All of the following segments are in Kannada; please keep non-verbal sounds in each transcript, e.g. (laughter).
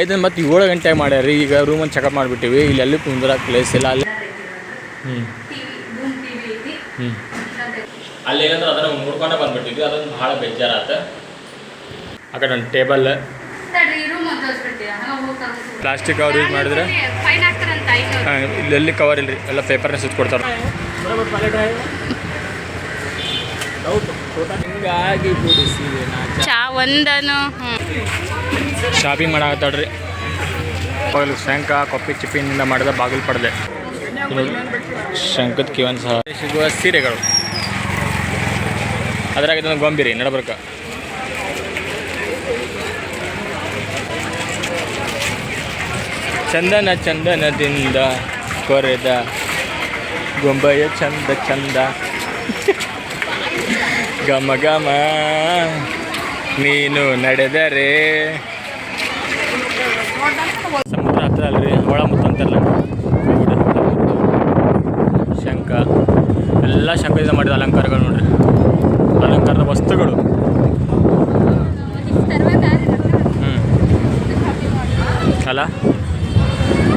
ಐದು ಮತ್ತು ಏಳು ಗಂಟೆ ಮಾಡ್ಯಾರಿ ಈಗ ರೂಮನ್ನು ಚೆಕಪ್ ಮಾಡಿಬಿಟ್ಟಿವಿ. ಇಲ್ಲಿ ಎಲ್ಲಿ ಕುಂದ್ರಕ್ಕೆ ಪ್ಲೇಸ್ ಇಲ್ಲ. ಅಲ್ಲಿ ಹ್ಞೂ ಹ್ಞೂ ಅಲ್ಲಿ ಏನಂದ್ರೆ ಅದನ್ನು ನೋಡ್ಕೊಂಡೆ ಬಂದ್ಬಿಟ್ಟಿದ್ವಿ. ಅದೊಂದು ಭಾಳ ಬೇಜಾರಾತ. ಆ ಕಡೆ ಒಂದು ಟೇಬಲ್. ಪ್ಲಾಸ್ಟಿಕ್ ಕವರ್ ಯೂಸ್ ಮಾಡಿದ್ರೆ ಇಲ್ಲಿ ಹಾಂ ಇಲ್ಲೆಲ್ಲಿ ಕವರ್ ಇಲ್ರಿ. ಎಲ್ಲ ಪೇಪರ್ನ ಸುತ್ತ ಕೊಡ್ತಾರೆ ಚಾ ಒಂದನು ಶಾಪಿಂಗ್ ಮಾಡಾಕತ್ತಾಳ್ರಿ ಬಾಗಿಲು ಶಂಕ ಕೊಪ್ಪಿ ಚಿಪ್ಪಿನಿಂದ ಮಾಡಿದ ಬಾಗಿಲು ಪಡೆದೆ. ಶಂಕದ ಕಿವನ್ ಸಹ. ಸಿಗುವ ಸೀರೆಗಳು. ಅದ್ರಾಗ ಇದೊಂದು ಗೊಂಬಿರಿ ನಡಬರ್ಕ. ಚಂದನ ಚಂದನದಿಂದ ಕೊರೆದ ಗೊಂಬೆಯ ಚಂದ ಚಂದ. ಗಮ ಗಮ. ನೀನು ನಡೆದರೆ. ಸಮುದ್ರ ಹತ್ರ ಅಲ್ರಿ ಒಳ ಮುತ್ತ ಅಂತಾರಲ್ಲ. ಶಂಖ, ಎಲ್ಲ ಶಂಕದಿಂದ ಮಾಡಿದ ಅಲಂಕಾರಗಳು ನೋಡ್ರಿ. ಅಲಂಕಾರದ ವಸ್ತುಗಳು. ಹ್ಞೂ ಅಲ್ಲ?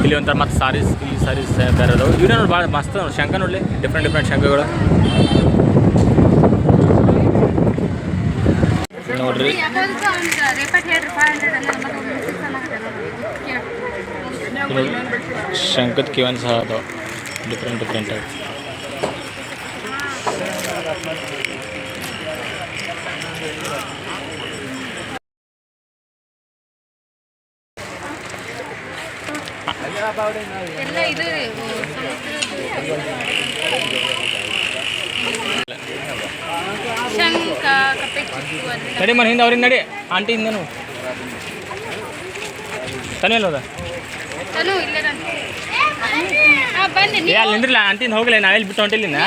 ಇಲ್ಲಿ ಒಂಥರ ಮತ್ತು ಸಾರೀಸ್ ಇಲ್ಲಿ ಸಾರೀಸ್ ಬೇರೆ ಇವ್ರೆ ಇವೇ ನೋಡಿ ಭಾಳ ಮಸ್ತ್ ಶಂಕ ನೋಡಲಿ. ಡಿಫ್ರೆಂಟ್ ಡಿಫ್ರೆಂಟ್ ಶಂಕಗಳು ನೋಡ್ರಿ ರೇಪಟ್ ಹೇಳ್ರಿ ಫೈವ್ ಹಂಡ್ರೆಡ್ ಶಂಕದ ಕಿವನ್ ಸಹ ಅದಾವೆ ಡಿಫ್ರೆಂಟ್ ಡಿಫ್ರೆಂಟ್ ಆಗಿ ಎಲ್ಲ ಇದು ಶಂಕ ಕಪ್ಪೆ ಚಿಕ್ಕು ಅದ್ರಿಂದ ನಡಿ ಮನೆ ಹಿಂದೆ ಅವ್ರಿಂದ ನಡಿ. ಆಂಟಿ ಹಿಂದೆ? ನೋವು ತನೇ ಇಲ್ಲ ಏ ನೀವು ಅಲ್ಲಿ ನಿಂದ್ರಲ್ಲ ಆಂಟಿಂದ ಹೋಗ್ಲಿ ನಾವೆಲ್ಲಿ ಬಿಟ್ಟು ಹೊಂಟಿಲ್ಲ ನೀವು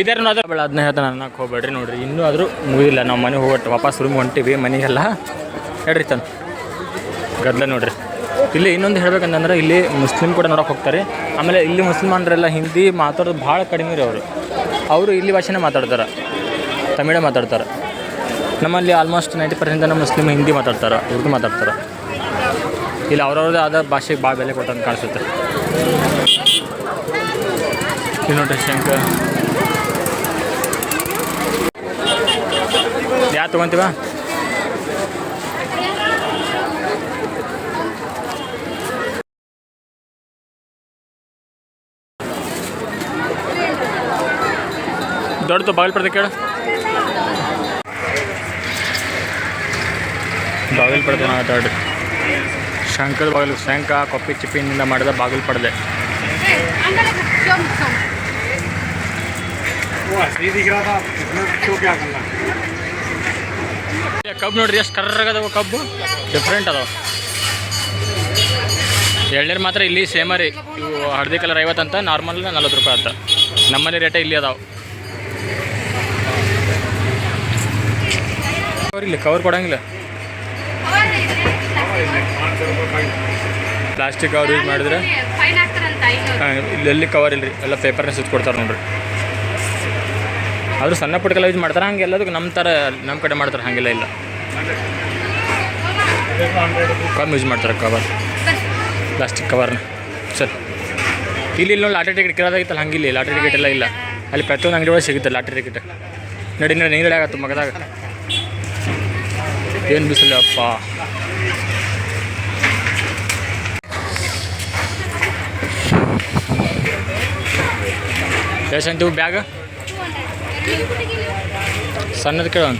ಇದಾರ ಅದ್ರ ಬೇಡ ಅದನ್ನ ಹೇಳ್ತಾನೆ ಅನ್ನಕ್ಕೆ ಹೋಗ್ಬೇಡ್ರಿ ನೋಡ್ರಿ. ಇನ್ನೂ ಆದರೂ ಮುಗಿದಿಲ್ಲ ನಾವು ಮನೆಗೆ ಹೋಗಟ್ಟು ವಾಪಸ್ ರೂಮ್ ಹೊಂಟಿವಿ ಮನೆಗೆಲ್ಲ. ಹೇಳ್ರಿ ತನ್. ಗದ್ದಲ ನೋಡ್ರಿ. ಇಲ್ಲಿ ಇನ್ನೊಂದು ಹೇಳ್ಬೇಕಂತಂದ್ರೆ ಇಲ್ಲಿ ಮುಸ್ಲಿಮ್ ಕೂಡ ನೋಡೋಕೆ ಹೋಗ್ತಾರೆ. ಆಮೇಲೆ ಇಲ್ಲಿ ಮುಸ್ಲಿಮಾನರೆಲ್ಲ ಹಿಂದಿ ಮಾತಾಡೋದು ಭಾಳ ಕಡಿಮೆ ರೀ ಅವರು. ಅವರು ಇಲ್ಲಿ ಭಾಷೆನೇ ಮಾತಾಡ್ತಾರೆ. ತಮಿಳೇ ಮಾತಾಡ್ತಾರೆ. ನಮ್ಮಲ್ಲಿ ಆಲ್ಮೋಸ್ಟ್ ನೈಂಟಿ ಪರ್ಸೆಂಟ್ ಜನ ಮುಸ್ಲಿಮ್ ಹಿಂದಿ ಮಾತಾಡ್ತಾರೆ, ಉರ್ದು ಮಾತಾಡ್ತಾರೆ. ಇಲ್ಲಿ ಅವ್ರವ್ರದ್ದೇ ಆದ ಭಾಷೆಗೆ ಭಾಳ ಬೆಲೆ ಕೊಟ್ಟಂತ ಕಾಣಿಸುತ್ತೆ. ನೋಡ್ರಿ ಶಂಕ ಯಾರು ತೊಗೊಂತೀವ? ದೊಡ್ಡದು ಬಾಗಲಪಡ್ದ ಕೇಳು. ಬಾಗಿಲು ಪಡೆದ ದೊಡ್ಡ. ಶಂಕದ ಬಾಗಿಲು, ಶಂಕ, ಕೊಪ್ಪಿ, ಚಿಪ್ಪಿನಿಂದ ಮಾಡಿದ ಬಾಗಿಲು ಪಡೆದೆ. ಕಬ್ಬು ನೋಡ್ರಿ, ಎಷ್ಟು ಕರ್ರಗದವ ಕಬ್ಬು? ಡಿಫ್ರೆಂಟ್ ಅದಾವ. ಎಳ್ನೀರು ಮಾತ್ರ ಇಲ್ಲಿ ಸೇಮ ರೀ. ಇವು ಹಳದಿ ಕಲರ್ ಐವತ್ತಂತ ನಾರ್ಮಲ್ ನಲ್ವತ್ತು ರೂಪಾಯಿ ಅಂತ. ನಮ್ಮನೆ ರೇಟೇ ಇಲ್ಲಿ ಅದಾವ. ಇಲ್ಲಿ ಕವರ್ ಕೊಡಂಗಿಲ್ಲ. ಪ್ಲಾಸ್ಟಿಕ್ ಕವರ್ ಯೂಸ್ ಮಾಡಿದ್ರೆ ಹಾಂ ಇಲ್ಲೆಲ್ಲಿ ಕವರ್ ಇಲ್ರಿ, ಎಲ್ಲ ಪೇಪರ್ನ ಸುತ್ತ ಕೊಡ್ತಾರೆ ನೋಡ್ರಿ. ಆದರೂ ಸಣ್ಣ ಪುಟ್ಟಕ್ಕೆಲ್ಲ ಯೂಸ್ ಮಾಡ್ತಾರೆ, ಹಂಗೆ ಎಲ್ಲದಕ್ಕೂ ನಮ್ಮ ಥರ ನಮ್ಮ ಕಡೆ ಮಾಡ್ತಾರೆ, ಹಾಗೆಲ್ಲ ಇಲ್ಲ. ಕಮ್ಮಿ ಯೂಸ್ ಮಾಡ್ತಾರೆ ಕವರ್ ಪ್ಲಾಸ್ಟಿಕ್ ಕವರ್ನ ಸರಿ. ಇಲ್ಲಿ ಇಲ್ಲಿ ಲಾಟ್ರಿ ಟಿಕೆಟ್ ಕೇಳೋದಾಗಿತ್ತಲ್ಲ ಹಂಗಿಲ್ಲ ಲಾಟ್ರಿ ಟಿಕೆಟ್ ಎಲ್ಲ ಇಲ್ಲ. ಅಲ್ಲಿ ಪ್ರತಿಯೊಂದು ಅಂಗಡಿ ಒಳಗೆ ಸಿಗುತ್ತೆ ಲಾಟ್ರಿ ಟಿಕೆಟ್ ನಡಿ ನಡಿ ನೀರಾಗತ್ತೆ ಮಗದಾಗ. ಏನು ಬಿಸಿಲು ಅಪ್ಪ? ಎಷ್ಟು ಅಂತ ಬ್ಯಾಗ್? ಸಣ್ಣದ ಕೇಳೋಣ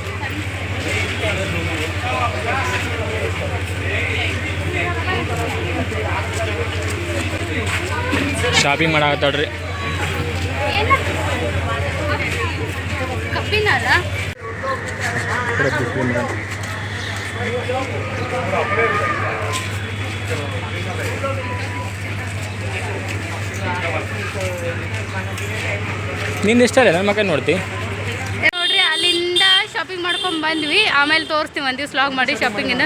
ಶಾಪಿಂಗ್ ಮಾಡಾಕತ್ತಾಳ್ರಿ ಕಬ್ಬಿನಲ್ಲ ನಿಂದು ಇಷ್ಟ ನನ್ನ ಮಕ್ಕ ನೋಡ್ತಿ? ನೋಡ್ರಿ, ಅಲ್ಲಿಂದ ಶಾಪಿಂಗ್ ಮಾಡ್ಕೊಂಡ್ ಬಂದ್ವಿ. ಆಮೇಲೆ ತೋರಿಸ್ತೀವಿ, ಒಂದು ದಿವ್ಸ ಲಾಗ್ ಮಾಡಿ ಶಾಪಿಂಗಿನ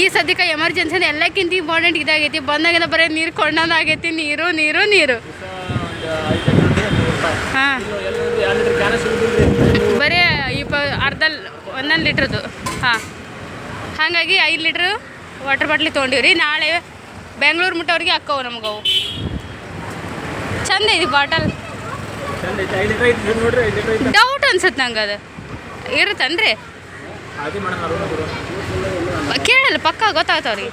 ಈ ಸದ್ಯಕ್ಕೆ ಎಮರ್ಜೆನ್ಸಿ ಎಲ್ಲಕ್ಕಿಂತ ಇಂಪಾರ್ಟೆಂಟ್ ಇದಾಗೈತಿ. ಬಂದಾಗೆಲ್ಲ ಬರೀ ನೀರು ಕೊಂಡೋದಾಗೈತಿ ನೀರು ನೀರು ನೀರು. ಹಾಂ. ಬರೀ ಇಪ್ಪ ಅರ್ಧ ಒಂದೊಂದು ಲೀಟ್ರದ್ದು ಹಾಂ. ಹಾಗಾಗಿ ಐದು ಲೀಟ್ರ್ ವಾಟರ್ ಬಾಟ್ಲಿ ತೊಗೊಂಡಿವ್ರಿ. ನಾಳೆ ಬೆಂಗಳೂರು ಮುಟ್ಟವ್ರಿಗೆ ಅಕ್ಕವು ನಮಗವು ಚಂದ ಐತಿ. ಬಾಟಲ್ ಡೌಟ್ ಅನ್ಸುತ್ತೆ ನಂಗೆ ಅದು. ಇರುತ್ತನ್ರಿ? ಕೇಳಲ್ಲ ಪಕ್ಕ ಗೊತ್ತಾಗ್ತಾವ್ರಿ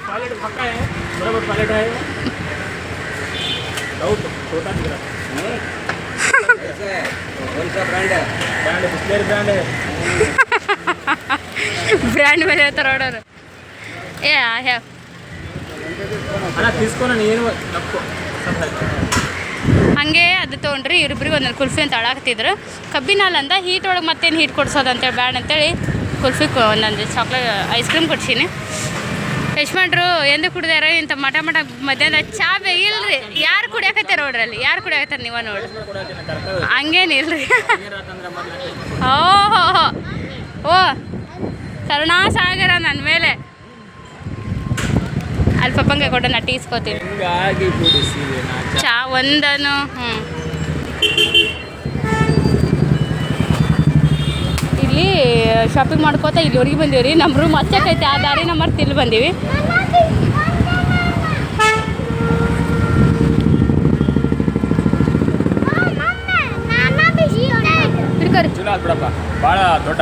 (laughs) ಬ್ರ್ಯಾಂಡ್ ಮೇಲೆ వేస్తారు ఆర్డర్ ఏ ఐ ಹಂಗೆ ಅದು ತೊಗೊಂಡ್ರಿ ಇವ್ರಿಬ್ರಿಗೆ ಒಂದೊಂದು ಕುಲ್ಫಿ ಅಂತ ಅಳಾಕತ್ತಿದ್ರು ಕಬ್ಬಿನ ಹಾಲಂದ ಹೀಟ್ ಒಳಗೆ ಮತ್ತೇನು ಹೀಟ್ ಕೊಡ್ಸೋದು ಅಂತೇಳಿ ಬ್ಯಾಡ ಅಂತೇಳಿ ಕುಲ್ಫಿ ಒಂದೊಂದು ಚಾಕ್ಲೇಟ್ ಐಸ್ ಕ್ರೀಮ್ ಕೊಡ್ಸೀನಿ. ಯಶ್ಮಂಡ್ರು ಎಂದು ಕುಡಿದಾರ? ಇಂಥ ಮಠ ಮಠ ಮಧ್ಯಾಹ್ನ ಚಾ ಬೇಗಿಲ್ರಿ ಯಾರು ಕುಡಿಯಾಕತ್ತಾರ ನೋಡ್ರಲ್ಲಿ ಯಾರು ಕುಡಿಯಾಕತ್ತಾರ ನೀವ ನೋಡ್ರಿ ಹಂಗೇನಿಲ್ರಿ ಓಹೋ ಓ, ಕರುಣಾಸಾಗರ ನನ್ನ ಮೇಲೆ. ಅಲ್ಲಿ ಪಪ್ಪಂಗೆ ಕೊಟ್ಟು ನಾ ಟೀಸ್ಕೋತೀನಿ. ಚಾ ಒಂದನು ಹ್ಞೂ ಇಲ್ಲಿ ಶಾಪಿಂಗ್ ಮಾಡ್ಕೋತ ಇಲ್ಲಿವರೆಗೆ ಬಂದೀವಿ ರೀ ನಮ್ಮ ರೂಮ್ ಹಚ್ಚಕೈತೆ ಆ ದಾರಿ ನಮ್ಮ ಇಲ್ಲಿ ಬಂದೀವಿ ಹಿಡ್ಕೊರಿ ಚಲೋ ಆತ್ ಬಿಡಪ್ಪ ಭಾಳ ದೊಡ್ಡ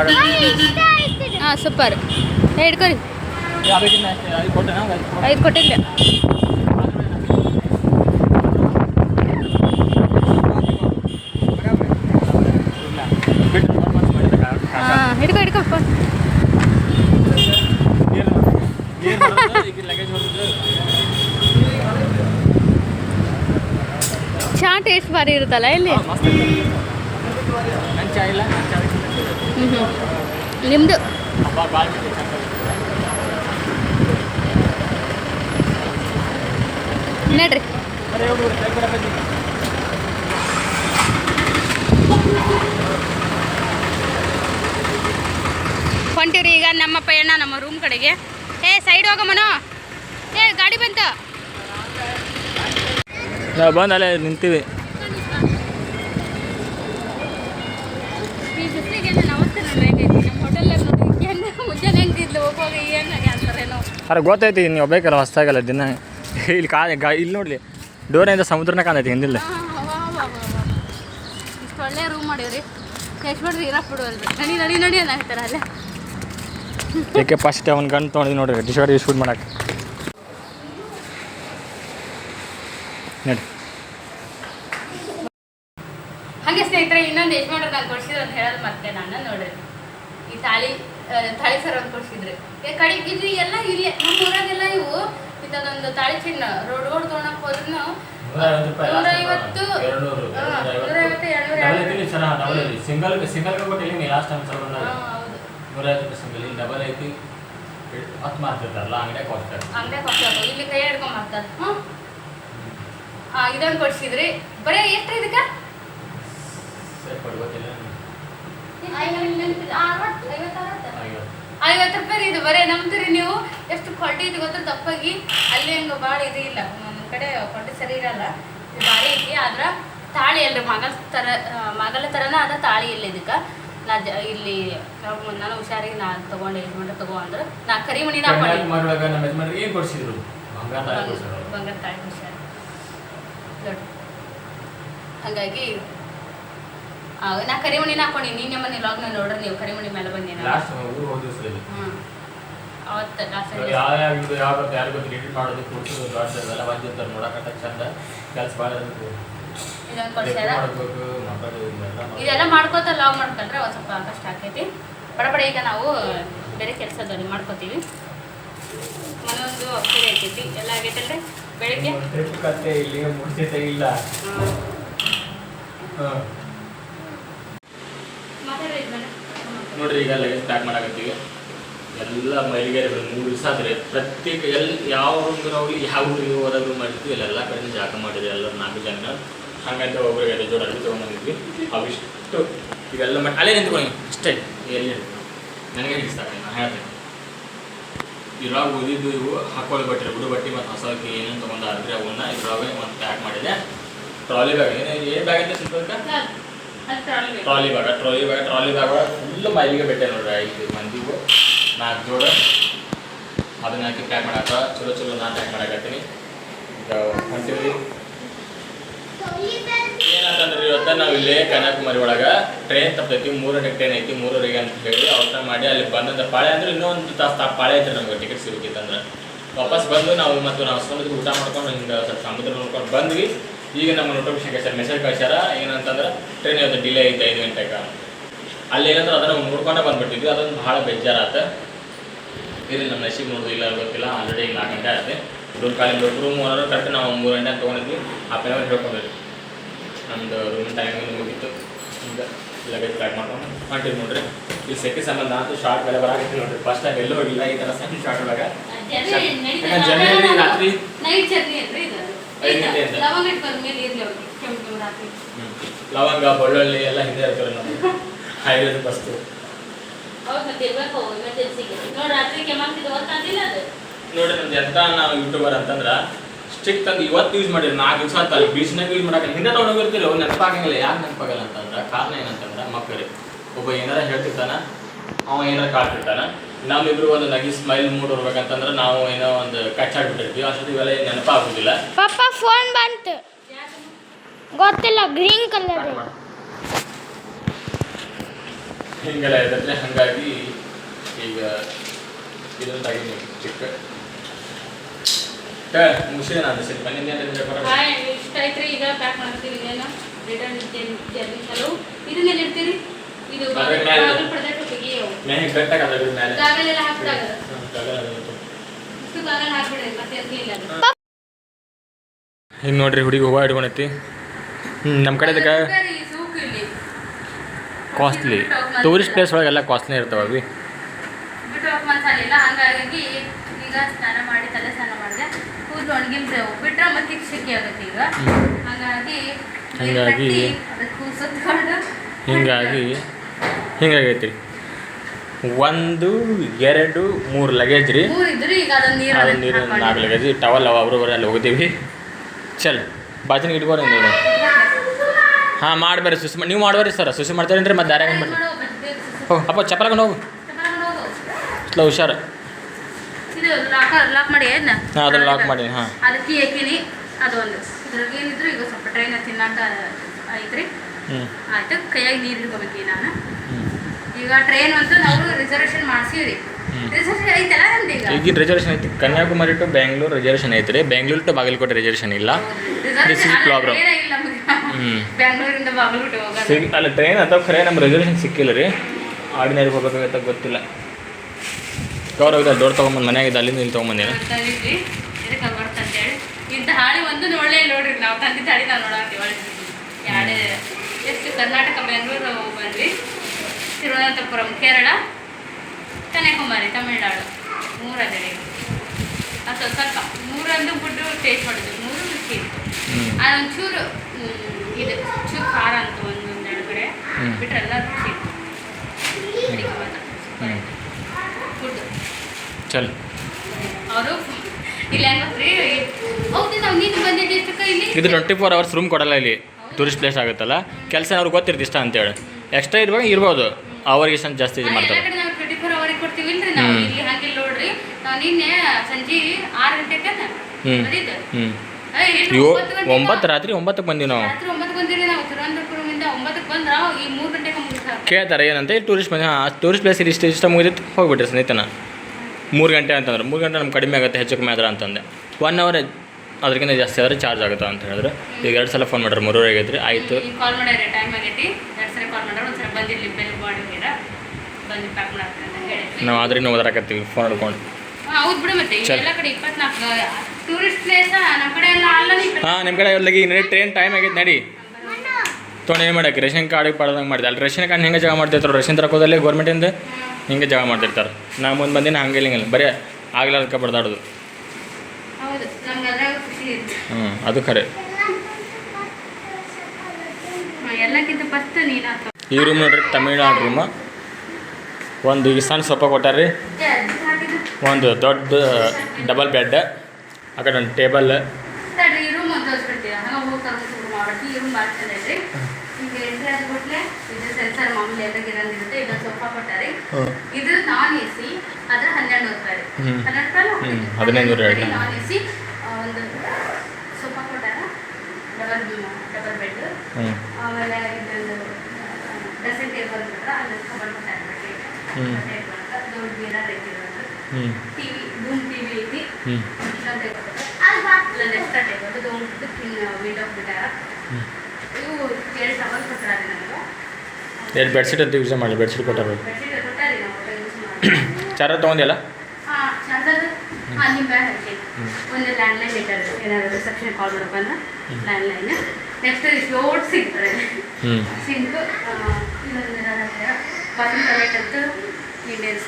ಹಾಂ ಸೂಪರ್. ಏ ಹಿಡ್ಕೊರಿ. ಐದು ಕೊಟ್ಟಿಲ್ಲ ಹಾಂ ಹಿಡ್ಕೊ ಹಿಡ್ಕೊ ಫೋನ್. ಚಾ ಟೇಸ್ಟ್ ಭಾರಿ ಇರುತ್ತಲ್ಲ ಇಲ್ಲಿ ಮಸ್ತ್ ನನ್ನ ಚಾ ಇಲ್ಲ ನನ್ನ ಚಾ ಹ್ಞೂ ಹ್ಞೂ ನಿಮ್ಮದು ನಡ್ರಿ. ಹೊಂಟಿವ್ರಿ ಈಗ ನಮ್ಮ ಪಯಣ ನಮ್ಮ ರೂಮ್ ಕಡೆಗೆ. ಏ ಸೈಡ್ ಹೋಗಮ್ಮನೋ ಏ ಗಾಡಿ ಬಂತ. ನಾವು ಬಂದು ಅಲ್ಲೇ ನಿಂತೀವಿ. ಅರೆ ಗೊತ್ತೈತಿ ನೀವು ಬೇಕಲ್ಲ ಹೊಸ್ತಾಗಲ್ಲ ದಿನ. ಇಲ್ಲಿ ಕಾ ಇಲ್ಲಿ ನೋಡ್ಲಿ ಡೋರಿಂದ ಸಮುದ್ರನ ಕಾಣೈತಿ ಹಿಂದಿಲ್ಲ. ಇಷ್ಟು ಒಳ್ಳೆ ರೂಮ್ ಮಾಡೀವ್ರಿ. ಎಷ್ಟು ಬಿಡ್ರಿ ಇರಕ್ಕೆ ಬಿಡುವಲ್ರಿ ನಡಿ ನಡಿ ನಡಿ ಅನ್ನತ್ತಾರ ಅಲ್ಲೇ. ಏಕೆ ಫಸ್ಟ್ ಅವ್ನ ಗಂಡು ತೊಗೊಂಡಿದ್ದು ನೋಡ್ರಿ ಡಿಶ್ ಶೂಟ್ ಮಾಡಕ್ಕೆ ನೋಡಿ. ಹಾಗೆ ಸ್ನೇಹಿತರೆ ಇನ್ನೊಂದು ಯಜಮಾನ್ರು ನಾನು ಕೊಡ್ಸಿದ್ರು ಅಂತ ಹೇಳೋದು ಮತ್ತೆ ನಾನು ನೋಡ್ರಿ. ಈ ತಾಳಿ ತಾಳಿ ಸರ ಅಂತ ಕೊಡ್ಸಿದ್ರಿ ಕಡೆ ಇದು ಎಲ್ಲ ಇಲ್ಲೇ ನಮ್ಮ ಊರಾಗೆಲ್ಲ ಇವು ಇದೊಂದು ತಾಳಿ ಚಿನ್ನ ರೋಡ್ ರೋಡ್ ತೊಗೊಳಕ್ ಹೋದ್ರೂ ಸಿಂಗಲ್ ಸಿಂಗಲ್ ಕೊಟ್ಟಿಲ್ಲ ಲಾಸ್ಟ್ ಟೈಮ್ ಸರ್ ಹಾ, ಹೌದು. ನೂರೈವತ್ತು ಸಿಂಗಲ್ ಇಲ್ಲಿ ಡಬಲ್ ಐತಿ. ಹತ್ತು ಮಾರ್ತಿರ್ತಾರಲ್ಲ ಅಂಗಡಿಯಾಗ ಕೊಡ್ತಾರೆ. ಇಲ್ಲಿ ಕೈ ಹಿಡ್ಕೊಂಡ್ ಮಾಡ್ತಾರೆ ಹ್ಞೂ ಇದೊಂದು ಕೊಡ್ಸಿದ್ರಿ. ಬರೀ ಎಷ್ಟು ಇದಕ್ಕೆ? ಸರಿ ಐವತ್ತು ರೂಪಾಯಿ ರೀ ಇದು. ಬರೇ ನಮ್ದು ರೀ ನೀವು? ಎಷ್ಟು ಕ್ವಾಲಿಟಿ ಇದು ಗೊತ್ತಾ? ತಪ್ಪಾಗಿ ಅಲ್ಲಿ ಹಂಗೆ ಭಾಳ ಇದು ಇಲ್ಲ. ನಮ್ಮ ಕಡೆ ಕ್ವಾಲಿಟಿ ಸರಿ ಇರಲ್ಲ. ಇದು ಭಾರಿ ಐತಿ. ಆದ್ರೆ ತಾಳಿ ಅಲ್ರಿ. ಮಗಲ ಥರ ಮಗಲ ಥರನೇ ಅದ ತಾಳಿ ಇಲ್ಲ ಇದಕ್ಕೆ. ನಾ ಇಲ್ಲಿ ನಾನು ಹುಷಾರಿಗೆ ನಾ ತೊಗೊಂಡೆ ಇದು ಮಾಡಿ ತಗೋ ಅಂದ್ರೆ ನಾ ಕರಿ ಮಣಿ ನಾ ಏನು ಕೊಡಿಸಿದ್ರು? ಬಂಗಾರ ತಾಳಿ ಹುಷಾರು. ಹಾಗಾಗಿ ನಾ ಕರಿಮಣಿನ ಹಾಕೊಂಡಿ ನೀನ್ ಮನೆ ನಲ್ಲಿ ನೋಡ್ರಿ ನೀವು ಕರಿಮಣಿ ಮೇಲೆ ಬನ್ನಿ ಲಾಸ್ಟ್ ಊರು ಹೋದ ಅವತ್ತು ಲಾಸ್ಟ್ ಯಾವ ಯಾವ ಇದು ಯಾವ ಗೊತ್ತು ಯಾರು ಗೊತ್ತು ಎಡಿಟ್ ಮಾಡೋದು ಕೊಡ್ಸೋದು ದೊಡ್ಡದೆಲ್ಲ ಬಂದಿರ್ತಾರೆ ನೋಡಕತ್ತ ಚಂದ ಕೆಲಸ ಭಾಳ ಇರುತ್ತೆ. ಇದೆಲ್ಲ ಮಾಡಿ- ಇದೆಲ್ಲ ಮಾಡ್ಕೋತ ಲಾಗ್ ಮಾಡ್ಕೊಂಡ್ರೆ ಒಂದು ಸ್ವಲ್ಪ ಕಷ್ಟ ಆಕೈತಿ. ಬಡ ಬಡ ಈಗ ನಾವು ಬೇರೆ ಕೆಲಸದಲ್ಲಿ ಮಾಡ್ಕೋತೀವಿ. ಮನೊಂದು ಅಕ್ಕಿ ಐತೈತಿ ಎಲ್ಲ ಆಗೈತಲ್ರಿ? ಬೆಳಿಗ್ಗೆ? ಟ್ರಿಪ್ ಕತ್ತೆ ಇಲ್ಲಿ ಮುಡ್ಸೈತೆ ಇಲ್ಲ. ಹಾಂ ನೋಡ್ರಿ ಈಗ ಲಗೇಜ್ ಪ್ಯಾಕ್ ಮಾಡಾಕತ್ತೀವಿ. ಎಲ್ಲ ಮೈಲಿಗೆರೆ ಮೂರು ದಿವಸ ಆದರೆ ಪ್ರತ್ಯೇಕ ಎಲ್ಲಿ ಯಾವ ಹೋಗ್ಲಿ ಯಾವ ಊರಿಗೆ ಹೋದಾಗ ಮಾಡಿದ್ವಿ ಇಲ್ಲೆಲ್ಲ ಕಡೆ ಜಾಗ ಮಾಡಿದ್ವಿ ಎಲ್ಲರೂ ನಾಲ್ಕು ಜನ. ಹಾಗಂತ ಒಬ್ಬರಿಗೆ ಎರಡು ಜೋಡಿ ಅಡುಗೆ ಬಂದಿದ್ವಿ. ಅವಿಷ್ಟು. ಇವೆಲ್ಲ ಮಾಡಿ ಅಲ್ಲೇ ನಿಂತ್ಕೊಂಡು ಇಷ್ಟೇ ಎಲ್ಲಿ ನನಗೆ ಇಷ್ಟ ನಾನು ಹೇಳ್ತೇನೆ. ಇದ್ರೊಳಗೆ ಓದಿದ್ದು ಇವು ಹಾಕೊಳ್ಳಿ ಬಟ್ಟೆ ಬಿಡು ಬಟ್ಟೆ ಮತ್ತು ಹೊಸಕ್ಕೆ ಏನೇನು ತೊಗೊಂಡಾದ್ರೆ ಅವನ್ನ ಇದ್ರಾಗೆ ಒಂದು ಪ್ಯಾಕ್ ಮಾಡಿದೆ. Trolley bag. ಏನು ಏನು ಬ್ಯಾಗ್ ಐತೆ ಸಿಗ್ತದಕ್ಕ trolley trolley trolley trolley bag trolley bag full ಮೈಲಿಗೆ ಬಿಟ್ಟೆ ನೋಡ್ರಿ ಐದು ಮಂದಿಗೂ. ನಾಲ್ಕು ಜೋಡ. ಅದನ್ನ ಹಾಕಿ ಪ್ಯಾಕ್ ಮಾಡಾಕ, ಚಲೋ ಚಲೋ ನಾನು ಪ್ಯಾಕ್ ಮಾಡಾಕತ್ತೀನಿ. ಈಗ ಹೊಂಟಿವಿ ಏನಂತಂದ್ರೆ ಇವತ್ತು ನಾವು ಇಲ್ಲೇ ಕನ್ಯಾಕುಮಾರಿ ಒಳಗೆ. ಟ್ರೈನ್ ತಪ್ಪೈತಿ ಮೂರನೇ ಟ್ರೈನ್ ಐತಿ, ಮೂರೂವರೆಗೆ ಅಂತ ಹೇಳಿ ಔಟ ಮಾಡಿ ಅಲ್ಲಿ ಬಂದಂತ ಪಾಳೆ ಅಂದ್ರೆ ಇನ್ನೊಂದು ತಾಸು ತಾ ಪಾಳೆ ಐತ್ರಿ ನಮ್ಗೆ ಟಿಕೆಟ್ ಸಿಗುತ್ತಿತ್ತಂದ್ರೆ ವಾಪಸ್ ಬಂದು ನಾವು ಮತ್ತು ನಾವು ಸಮುದ್ರ ಊಟ ಮಾಡ್ಕೊಂಡು ಹಿಂಗೆ ಸ್ವಲ್ಪ ಸಮುದ್ರ ನೋಡ್ಕೊಂಡು ಬಂದ್ವಿ. ಈಗ ನಮ್ಮ ನೋಟಿಫಿಕೇಶನ್ ಕಳ್ಸ್ಯಾರ ಮೆಸೇಜ್ ಕಳಿಸ್ಯಾರ ಏನಂತಂದ್ರೆ ಟ್ರೈನ್ ಇವತ್ತು ಡಿಲೇ ಐತೆ ಐದು ಗಂಟೆಗೆ ಅಲ್ಲಿ ಏನಂದ್ರೆ ಅದನ್ನ ನೋಡ್ಕೊಂಡೇ ಬಂದ್ಬಿಟ್ಟಿದ್ವಿ ಅದೊಂದು ಭಾಳ ಬೇಜಾರಾತ. ಇಲ್ಲಿ ನಮ್ಮ ನಶೀಬ್ ನೋಡೋದು ಇಲ್ಲ ಗೊತ್ತಿಲ್ಲ ಆಲ್ರೆಡಿ ಈಗ ನಾಲ್ಕು ಗಂಟೆ ಆಗುತ್ತೆ ರೂಮ್ ದೊಡ್ಡ ರೂಮ್ ಓನರ್ ಕರೆಕ್ಟ್ ನಾವು ಮೂರು ಗಂಟೆ ತೊಗೊಂಡಿದ್ವಿ ಆ ಪೇಮೆಂಟ್ ಹೇಳ್ಕೊಂಡಿದ್ವಿ ನಮ್ದು ರೂಮ್ ಟೈಮಿಂಗ್ ಮುಗಿತ್ತು ಈಗ ಲಗೇಜ್ ಪ್ಯಾಕ್ ಮಾಡ್ಕೊಂಡು ಮಾಡ್ತೀವಿ ನೋಡ್ರಿ. ಈ ಸೆಕೆ ಸಂಬಂಧ ಅಂತೂ ಶಾರ್ಟ್ ಬೆಲೆ ಬರಾಕತ್ತಿ ನೋಡ್ರಿ. ಫಸ್ಟ್ ಟೈಮ್ ಎಲ್ಲೂ ಹೋಗಿಲ್ಲ ಈ ಥರ ಸಣ್ಣ ಶಾರ್ಟ್ ಒಳಗೆ. ರಾತ್ರಿ ಐದು ಗಂಟೆಯಿಂದ. ಲವಂಗ ಇರ್ಲಿ ಅವ್ರಿಗೆ ಕೆಂಪು ರಾತ್ರಿ. ಲವಂಗ ಬೆಳ್ಳುಳ್ಳಿ ಎಲ್ಲ ಹಿಂದೆ ಇರ್ತಾರೆ ನಮಗೆ. ಮತ್ತೆ ಇರ್ಬೇಕು ಎಮರ್ಜೆನ್ಸಿಗೆ ನೋಡಿ ರಾತ್ರಿ ಕೆಮ್ಮಾಗ್ತಿದ್ದು ಗೊತ್ತಾಗಿಲ್ಲ ಅದು? ನೋಡ್ರಿ ನಮ್ದು ಎಂತ ನಾವು ಯೂಟ್ಯೂಬರ್ ಅಂತಂದ್ರ ಸ್ಟಿಕ್ ತಂದು ಇವತ್ತು ಯೂಸ್ ಮಾಡಿರಿ ನಾಲ್ಕು ದಿವಸ ಅಂತ ಅಲ್ಲಿ ಬೀಚ್ನಾಗ ಯೂಸ್ ಮಾಡಕ್ಕೆ ಹಿಂದೆ ತೊಗೊಂಡೋಗಿರ್ತೀರಿ ಅವ್ರು ನೆನಪಾಗಂಗಿಲ್ಲ ಯಾಕೆ ನೆನಪಾಗಲ್ಲ ಅಂತಂದ್ರೆ ಕಾರಣ ಏನಂತಂದ್ರೆ ಮಕ್ಕಳಿಗೆ. ಒಬ್ಬ ಏನಾರ ಹೇಳ್ತಿರ್ತಾನ ಅವ ಏನಾರ ಕಾಡ್ತಿರ್ತಾನ ನಾವಿಬ್ರು ಒಂದು ನಗಿ ಸ್ಮೈಲ್ ಮೂಡ್ ಇರ್ಬೇಕಂತಂದ್ರೆ ನಾವು ಏನೋ ಒಂದು ಕಚ್ಚಾಡ್ಬಿಟ್ಟಿರ್ತೀವಿ ಅಷ್ಟೊತ್ತು ಇವೆಲ್ಲ ನೆನಪಾಗೋದಿಲ್ಲ ಪಪ್ಪ ಫೋನ್ ಬಂತು. ಗೊತ್ತಿಲ್ಲ ಗ್ರೀನ್ ಕಲರ್. ಹಿಂಗೆಲ್ಲ ಇರುತ್ತೆ ಹಾಗಾಗಿ ಈಗ ಇದೊಂದಾಗಿ ಚಿಕ್ಕ. ಮುಗಿಸಿದೆ ನಾನು ಏನಾದ್ರು ಹಾಯ್ ಇಷ್ಟ ಐತ್ರಿ ಈಗ ಪ್ಯಾಕ್ ಮಾಡ್ತೀವಿ ಇದೇನು? ರಿಟರ್ನ್ ಹಲೋ ಚಲೋ ಇದನ್ನೆಲ್ಲ ಇಡ್ತೀರಿ ಇದು ಅದ್ರ ಮೇಲೆ. ಮೇಲೆ ಅದ್ರ ಮೇಲೆ. ಇಷ್ಟು ಹಾಕ್ಬಿಡ್ರಿ ಮತ್ತೆ ಈಗ ನೋಡ್ರಿ ಹುಡುಗಿ ಹೂವು ಇಟ್ಕೊಂಡೈತಿ ನಮ್ಮ ಕಡೆ ಇಲ್ಲಿ. ಕಾಸ್ಟ್ಲಿ ಟೂರಿಸ್ಟ್ ಪ್ಲೇಸ್ ಒಳಗೆಲ್ಲ ಕಾಸ್ಟ್ಲಿ ಇರ್ತಾವ ಅವಿ. ಬಿಟ್ಟು ಹೋಗಕ್ ಮನ್ಸಲ್ಲಿಲ್ಲ ಹಂಗಾಗಿ ಈಗ ಸ್ನಾನ ಮಾಡಿ ತಲೆ ಸ್ನಾನ ಮಾಡಿದೆ. ಕೂದಲು ಒಣಗಿಲ್ತೇವೆ ಬಿಟ್ರೆ ಮತ್ತೆ ಈಗ ಆಗುತ್ತೆ ಈಗ. ಹಾಗಾಗಿ ನೀರ್ ಹಂಗಾಗಿ- ಕಟ್ಟಿ ಅದಕ್ಕೆ ಕೂದಲು ಸುತ್ಕೊಂಡು ಹಿಂಗಾಗಿ ಹಿಂಗಾಗೈತಿ? ಒಂದು ಎರಡು ಮೂರು ಲಗೇಜ್ ರೀ. ನೀರು ನಾಲ್ಕು ಲಗೇಜ್ ಟವಲ್ ಅವ ಅವರು ಅಲ್ಲಿ ಹೋಗ್ತೀವಿ ಚಲ್ ಬಾಜಿನ ಇಟ್ಕೋರಿ ನೀವು ಹಾಂ ಮಾಡ್ಬೇರಿ ಸುಸಿ ನೀವು ಮಾಡ್ಬೇರಿ ಸರ್. ಸುಸಿ ಮಾಡ್ತಾರೇನ್ರಿ ಮತ್ತೆ ದಾರ್ಯಾಗ ಮಾಡಿ ಓ ಅಪ್ಪ ಚಪ್ಪಲ್ ಹೋಗು. ಸ್ಲೋ ಹುಷಾರು. ಲಾಕ್ ಮಾಡಿ ಹಾಂ ಅದನ್ನ ಲಾಕ್ ಮಾಡಿ ಹಾಂ. ಅದಕ್ಕೆ ಏಕಿನಿ ಈಗ ಸ್ವಲ್ಪ ಟ್ರೈನ್ ತಿನ್ನಾಕ ಐತ್ರಿ. ಆಯ್ತು ಕೈಯಾಗಿ ನೀರು ಹಿಡ್ಕೋಬೇಕು ನಾನು. ಈಗ ಟ್ರೈನ್ ಅಂತೂ ನಾವು ರಿಸರ್ವೇಶನ್ ಮಾಡ್ಸೀವ್ರಿ. ರಿಸರ್ವೇಶನ್ ಈಗಿನ ರಿಸರ್ವೇಷನ್ ಐತಿ. ಕನ್ಯಾಕುಮಾರಿ ಟು ಬೆಂಗಳೂರು ರಿಸರ್ವೇಷನ್ ರೀ. ಬೆಂಗಳೂರು ಟು ಬಾಗಲಕೋಟೆ ರಿಸರ್ವೇಷನ್ ಇಲ್ಲ. This is problem. ಬೆಂಗಳೂರಿಂದ ಬಾಗಲಕೋಟೆ ಹೋಗೋದು. ಅಲ್ಲ ಟ್ರೈನ್ ಅಥವಾ ಖರೆ ನಮ್ಮ ರಿಸರ್ವೇಷನ್ ಸಿಕ್ಕಿಲ್ಲ ರೀ. ಆರ್ಡಿನರಿ ಹೋಗ್ಬೇಕಂತ ಗೊತ್ತಿಲ್ಲ. ಗೌರವ ಇದೆ ಡೋರ್ ತೊಗೊಂಬಂದು ಇದೆ ಅಲ್ಲಿಂದ ಇಲ್ಲಿ ತೊಗೊಂಬಂದೇನೆ? ಇಂಥ ಹಾಳಿ ಒಂದು ನೋಡಲೇ ನೋಡ್ರಿ. ನಾವು ತಂದಿದ್ದ ಹಾಳಿ ನಾವು ನೋಡಾಕ್ತೀವಿ ಎಷ್ಟು ಕರ್ನಾಟಕ ಬೆಂಗಳೂರು ಬಂದ್ವಿ. ತಿರುವನಂತಪುರಂ ಕೇರಳ ಕನ್ಯಾಕುಮಾರಿ ತಮಿಳ್ನಾಡು ಮೂರು ಅದೇ ಅದು ಸ್ವಲ್ಪ ಮೂರಂದು ಟೇಸ್ಟ್ ಮಾಡಿದ್ರು ಮೂರು ರುಚಿ ಇತ್ತು. ಅದೊಂಚೂರು ಇದು ಚೂರು ಖಾರ ಅಂತ ಒಂದು ಒಂದೆರಡು ಕಡೆ ಹ್ಮ್. ಬಿಟ್ರೆ ಎಲ್ಲ ರುಚಿ ಇತ್ತು. ಫುಡ್ ಚಲ್. ಅವರು ಇಲ್ಲಿ ಹೆಂಗ್ ಗೊತ್ತ್ರಿ ಹೌದು ನಾವು. ನೀನು ಬಂದಿದ್ದೆ ಇಲ್ಲಿ? ಇದು ಟ್ವೆಂಟಿ ಫೋರ್ ಅವರ್ಸ್ ರೂಮ್ ಕೊಡಲ್ಲ ಇಲ್ಲಿ. ಟೂರಿಸ್ಟ್ ಪ್ಲೇಸ್ ಆಗುತ್ತಲ್ಲ. ಕೆಲಸ ಅವ್ರಿಗೆ ಗೊತ್ತಿರ್ತಿಷ್ಟ ಅಂತೇಳಿ. ಎಕ್ಸ್ಟ್ರಾ ಇರುವಾಗ ಇರ್ಬೋದು. ಅವ್ರಿಗೆ ಸಂಜೆ ಜಾಸ್ತಿ ಇದು ಮಾಡ್ತಾರೆ. ಕಡೆ ನಾವು ಟ್ವೆಂಟಿ ಫೋರ್ ಅವರಿಗೆ ಕೊಡ್ತೀವಿ. ಇಲ್ರಿ ನಾವು ಹ್ಮ್. ಇಲ್ಲಿ ಹಂಗಿಲ್ಲ ನೋಡ್ರಿ. ನಾವು ನಿನ್ನೆ ಸಂಜೆ ಆರು ಗಂಟೆಗೆ ಹ್ಞೂ ಹ್ಞೂ ಇಲ್ಲಿ ಒಂಬತ್ತು ರಾತ್ರಿ ಒಂಬತ್ತಕ್ಕೆ ಬಂದಿವಿ ನಾವು. ಕೇಳ್ತಾರೆ ಏನಂತ ಇಲ್ಲಿ ಟೂರಿಸ್ಟ್ ಬಂದ ಟೂರಿಸ್ಟ್ ಪ್ಲೇಸ್ ಇಷ್ಟು ಇಷ್ಟ ಮುಗಿದಿತ್ತು ಹೋಗ್ಬಿಟ್ರಿ ಸ್ನೇಹಿತನ. ಮೂರು ಗಂಟೆ ಅಂತಂದ್ರೆ. ಮೂರು ಗಂಟೆ ನಮ್ಗೆ ಕಡಿಮೆ ಆಗುತ್ತೆ ಹೆಚ್ಚು ಕಮ್ಮಿ ಆದ್ರೆ ಅಂತಂದೆ. ಒನ್ ಅವರ್ ಅದಕ್ಕಿಂತ ಜಾಸ್ತಿ ಆದರೆ ಚಾರ್ಜ್ ಆಗುತ್ತೆ ಅಂತ ಹೇಳಿದ್ರೆ. ಈಗ ಎರಡು ಸಲ ಫೋನ್ ಮಾಡ್ರಿ ಮೂರುವರೆ ಆಗೈತ್ರಿ ಆಯಿತು. ಕಾಲ್ ಮಾಡ್ಯಾರ ಟೈಮ್ ಆಗೈತಿ. ಎರಡು ಸಲ ಕಾಲ್ ಮಾಡ್ಯಾರ ಒಂದು ಸಲ ಬಂದಿರಲಿ ಬೆಲ್ ನಾವು ಆದ್ರೆ ನಾವು ಓದಾಕತ್ತೀವಿ ಫೋನ್ ಹಿಡ್ಕೊಂಡು. ಹೌದು ಬಿಡು ಮತ್ತೆ. ಎಲ್ಲ ಕಡೆ ಇಪ್ಪತ್ನಾಲ್ಕು ಟೂರಿಸ್ಟ್ ಪ್ಲೇಸ್ ನಮ್ಮ ಕಡೆ ಎಲ್ಲ ಅಲ್ಲ ಹಾಂ ನಿಮ್ಮ ಕಡೆ ಎಲ್ಲಗಿ ಇನ್ನೇ ಟ್ರೈನ್ ಟೈಮ್ ಆಗೈತೆ ನಡಿ. ತೊಗೊಂಡು ಏನು ಮಾಡಕ್ಕೆ ರೇಷನ್ ಕಾರ್ಡಿಗೆ ಪಡ್ದಂಗೆ ಮಾಡಿದೆ. ಅಲ್ಲಿ ರೇಷನ್ ಕಾರ್ಡ್ ಹೆಂಗೆ ಜಾಗ ಮಾಡ್ತಿರ್ತಾರೆ ರೇಷನ್ ತರಕೋದಲ್ಲಿ ಗೌರ್ಮೆಂಟಿಂದ ಹಿಂಗೆ ಜಾಗ ಮಾಡ್ತಿರ್ತಾರೆ. ನಾ ಮುಂದೆ ಬಂದಿನ ಹಂಗೆ ಇಲ್ಲಿಂಗಿಲ್ಲ ಬರೀ ಆಗ್ಲಾರ್ದಕ್ಕೆ ಬಡ್ದಾಡೋದು ಹ್ಞೂ ಅದು ಖರೆ. ಎಲ್ಲಕ್ಕಿಂತ ಫಸ್ಟ್ ನೀನು ಆತ ಈ ರೂಮ್ ನೋಡ್ರಿ ತಮಿಳ್ನಾಡು ರೂಮ್ ಒಂದು ಈ ಸಣ್ಣ ಸೊಪ್ಪ ಕೊಟ್ಟಾರ್ರಿ. ಒಂದು ದೊಡ್ಡ ಡಬಲ್ ಬೆಡ್ ಆ ಕಡೆ ಒಂದು ಟೇಬಲ್ ಸೋಫಾ ಹದಿನೈದು ನೂರ ಸೋಫಾ ಆಮೇಲೆ ಇದೊಂದು (coughs) ಅಲ್ಲಿ ದೊಡ್ಡ ಐತಿ ಟಿವಿ ರೂಮ್ ಟಿವಿ ದೊಡ್ಡ ವಿಂಡೋ ಬಿಟ್ಟಾರ ಇವು ಎರಡು ಕೊಟ್ಟಾರ ನಮಗೆ ಎರಡು ಬೆಡ್ಶೀಟ್ ಅಂತ ಯೂಸ್ ಮಾಡಿ ಬೆಡ್ಶೀಟ್ ಕೊಟ್ಟಾರ ಚಾರ್ಜರ್ ತೊಗೊಂಡಿಲ್ಲ ಹಾಂ ಚಾರ್ಜರ್? ಹಾಂ ನಿಮ್ಮ ಬ್ಯಾಗ್ ಹಾಕಿ. ಒಂದು ಲ್ಯಾಂಡ್ಲೈನ್ ಇಟ್ಟಾರೆ ಏನಾದ್ರು ರಿಸೆಪ್ಷನ್ ಕಾಲ್ ಮಾಡ್ಬೇಕಂದ್ರೆ ಲ್ಯಾಂಡ್ಲೈನ್ ನೆಕ್ಸ್ಟ್ ರೋಡ್ ಸಿಗ್ತಾರೆ ಸಿಂಕ್ ಇದೊಂದು ಬಾತ್ರೂಮ್ ಟಾಯ್ಲೆಟ್ ಅಂತ ಇಂಡಿಯನ್